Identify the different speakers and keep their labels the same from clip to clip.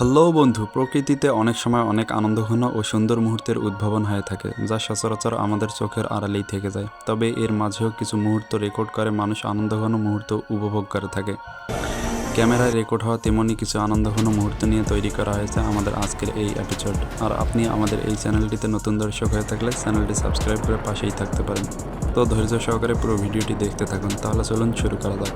Speaker 1: Hello বন্ধু, প্রকৃতিতে অনেক সময় অনেক আনন্দঘন ও সুন্দর মুহূর্তের উদ্ভাবন হয়ে থাকে, যা সচরাচর আমাদের চোখের আড়ালেই থেকে যায়। তবে এর মাঝেও কিছু মুহূর্ত রেকর্ড করে মানুষ আনন্দঘন মুহূর্ত উপভোগ করে থাকে। ক্যামেরায় রেকর্ড হওয়া তেমনই কিছু আনন্দঘন মুহূর্ত নিয়ে তৈরি করা হয়েছে আমাদের আজকের এই এপিসোড আর আপনি আমাদের এই চ্যানেলটিতে নতুন দর্শক হয়ে থাকলে চ্যানেলটি সাবস্ক্রাইব করে পাশেই থাকতে পারেন। তো ধৈর্য সহকারে পুরো ভিডিওটি দেখতে থাকুন, তাহলে চলুন শুরু করা যাক।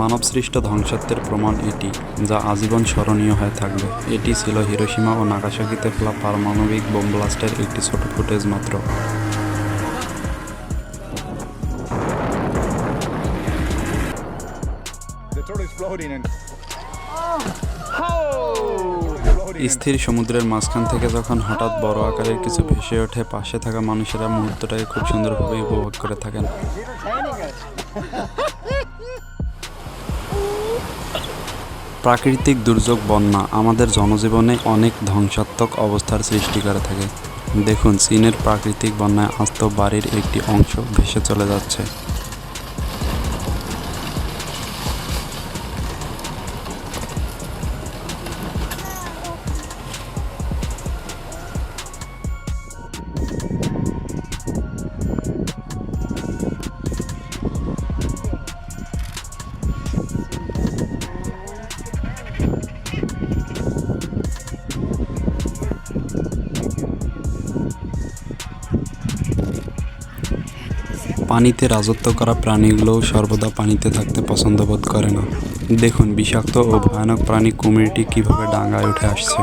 Speaker 1: মানবসৃষ্ট ধ্বংসাত্বের প্রমাণ এটি, যা আজীবন স্মরণীয় হয়ে থাকবে। এটি ছিল হিরোসীমা ও নাগাসাকিতে ফেলা পারমাণবিক বোম ব্লাস্টের একটি ছোট ফুটেজ মাত্র। স্থির সমুদ্রের মাঝখান থেকে যখন হঠাৎ বড় আকারের কিছু ভেসে ওঠে, পাশে থাকা মানুষেরা মুহূর্তটাকে খুব সুন্দরভাবে উপভোগ করে থাকেন। প্রাকৃতিক দুর্যোগ বন্যা আমাদের জনজীবনে অনেক ধ্বংসাত্মক অবস্থার সৃষ্টি করে থাকে। দেখুন, চীনের প্রাকৃতিক বন্যায় আস্ত বাড়ির একটি অংশ ভেসে চলে যাচ্ছে। পানিতে রাজত্ব করা প্রাণীগুলোও সর্বদা পানিতে থাকতে পছন্দ বোধ করে না। দেখুন, বিষাক্ত ও ভয়ানক প্রাণী কুমিরটি কীভাবে ডাঙায় উঠে আসছে।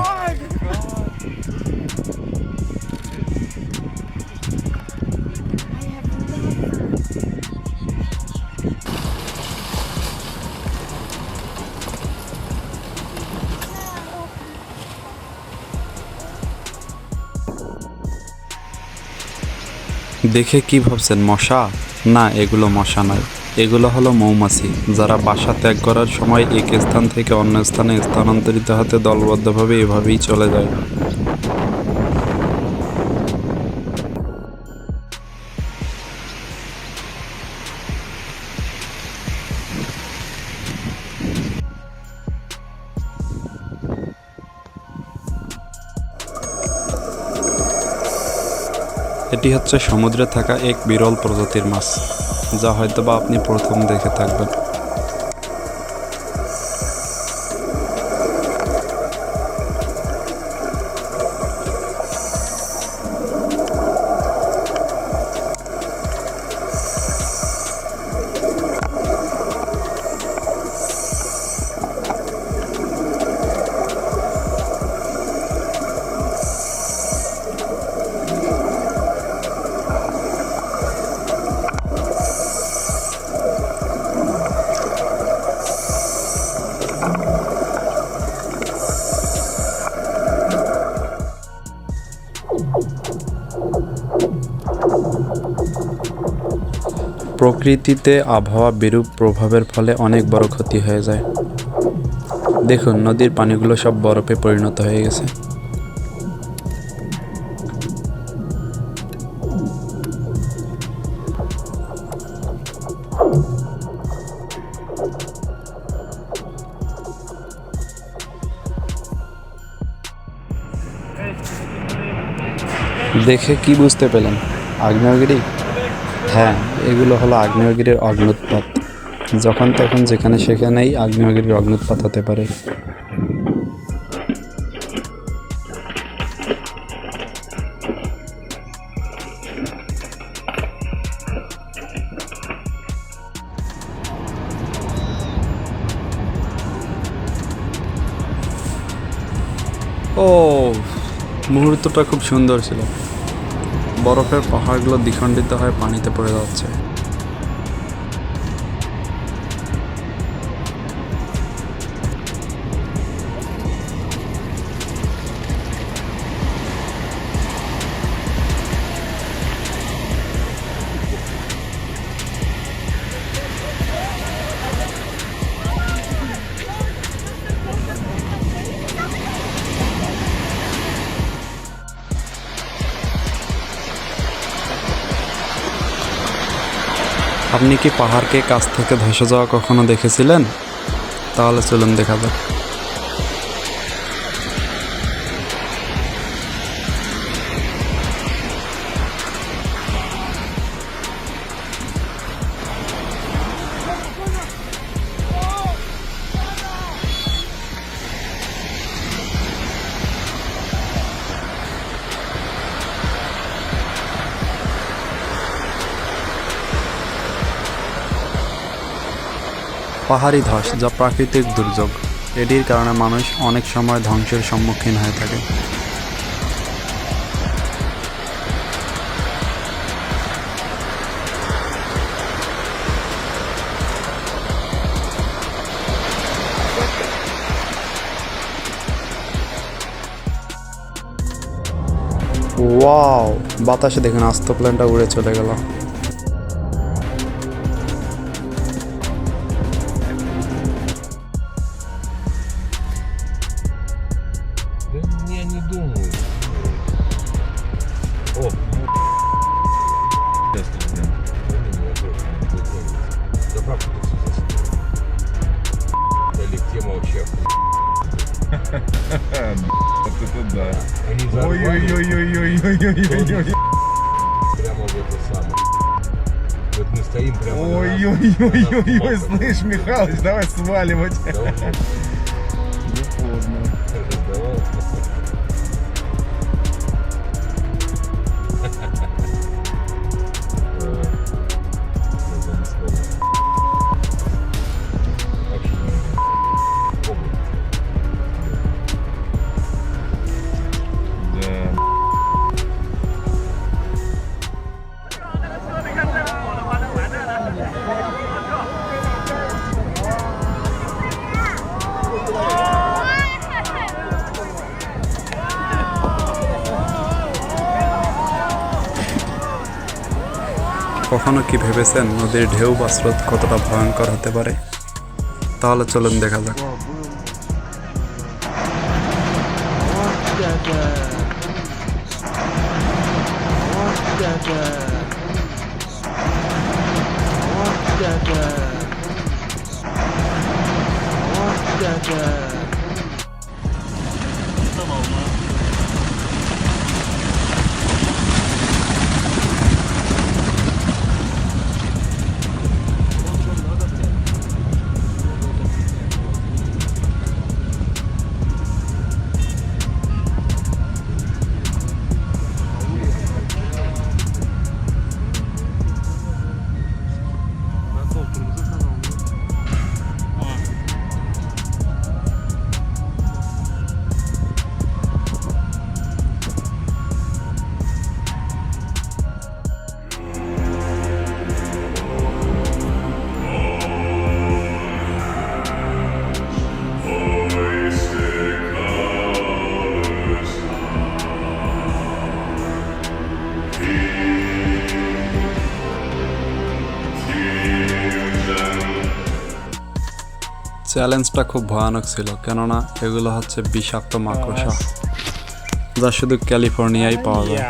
Speaker 1: দেখে কি ভাবছেন, মশা? না, এগুলো মশা নয়। এগুলো হলো মৌমাছি, যারা বাসা ত্যাগ করার সময় এক স্থান থেকে অন্য স্থানে স্থানান্তরিত হতে দলবদ্ধভাবে এভাবেই চলে যায়। এটি হচ্ছে সমুদ্রে থাকা এক বিরল প্রজাতির মাছ যা হয়তোবা আপনি প্রথম দেখে থাকবেন। প্রকৃতিতে আবহাওয়া বিরূপ প্রভাবের ফলে অনেক বড় ক্ষতি হয়ে যায়। দেখুন, নদীর পানিগুলো সব বরফে পরিণত হয়ে গেছে। দেখে কি বুঝতে পেলেন? আগ্নেয়গিরি? হ্যাঁ। এগুলো হলো আগ্নেয়গিরির অগ্নুৎপাত যখন, তখন যেখানে সেখানেই আগ্নেয়গিরির অগ্নুৎপাত হতে পারে। ও, মুহূর্তটা খুব সুন্দর ছিল। বরফের পাহাড়গুলো দ্বিখণ্ডিত হয়ে পানিতে পড়ে যাচ্ছে। আপনি কি পাহাড়কে কাছ থেকে ধসে যাওয়া কখনো দেখেছিলেন? তাহলে চলুন দেখা যাক। পাহাড়ি ধস যা প্রাকৃতিক দুর্যোগ। এটির কারণে মানুষ অনেক সময় ধ্বংসের সম্মুখীন হয়ে থাকে। ওয়াও, বাতাসে দেখুন আস্ত প্লেনটা উড়ে চলে গেল।
Speaker 2: Олег, тема вообще охуенная.
Speaker 3: Вот это да.
Speaker 2: Они взорвали
Speaker 3: Ой-ой-ой-ой-ой-ой-ой-ой.
Speaker 2: прямо в это самое. Вот мы стоим прямо на-
Speaker 3: Ой-ой-ой-ой-ой,
Speaker 2: на- на-
Speaker 3: слышь, Михалыч, давай сваливать.
Speaker 2: Да
Speaker 1: কখনো কি ভেবেছেন নদীর ঢেউ বা স্রোত কতটা ভয়ঙ্কর হতে পারে? তাহলে চলুন দেখা যাক। চ্যালেঞ্জটা খুব ভয়ানক ছিল, কেননা এগুলো হচ্ছে বিষাক্ত মাকড়সা যা শুধু ক্যালিফোর্নিয়ায় পাওয়া যায়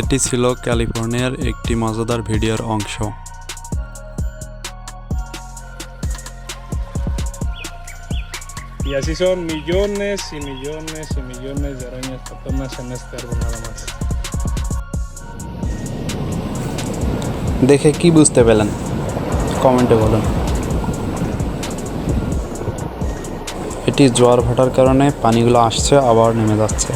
Speaker 1: এটি ছিল ক্যালিফোর্নিয়ার একটি মজাদার ভিডিওর অংশ
Speaker 4: Y así son millones y millones y millones de arañas patonas en este árbol, nada más.
Speaker 1: দেখে কি বুঝতে পেলেন? কমেন্টে বলুন। এটি জোয়ার ভাটার কারণে পানিগুলো আসছে, আবার নেমে যাচ্ছে।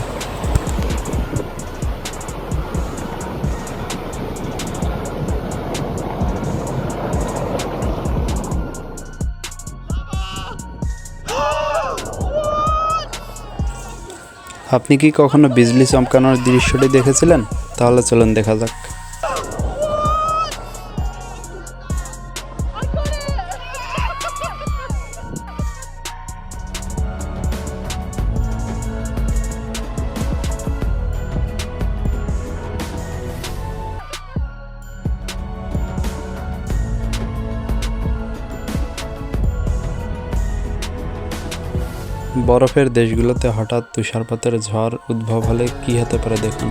Speaker 1: আপনি কি কখনো বিজলি চমকানোর দৃশ্যটি দেখেছিলেন? তাহলে চলুন দেখা যাক। বরফের দেশগুলোতে হঠাৎ তুষারপাতের ঝড় উদ্ভব হলে কী হতে পারে দেখুন।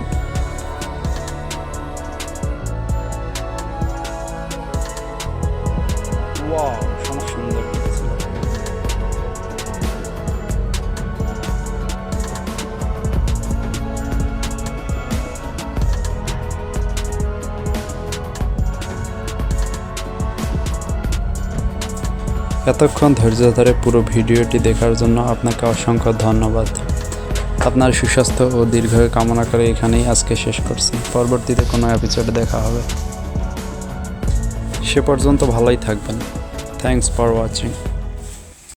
Speaker 1: এতক্ষণ ধৈর্য ধরে পুরো ভিডিওটি দেখার জন্য আপনাকে অসংখ্য ধন্যবাদ। আপনার সুস্বাস্থ্য ও দীর্ঘায়ু কামনা করে এখানেই আজকে শেষ করছি। পরবর্তীতে কোনো এপিসোডে দেখা হবে। সে পর্যন্ত ভালোই থাকবেন। Thanks for watching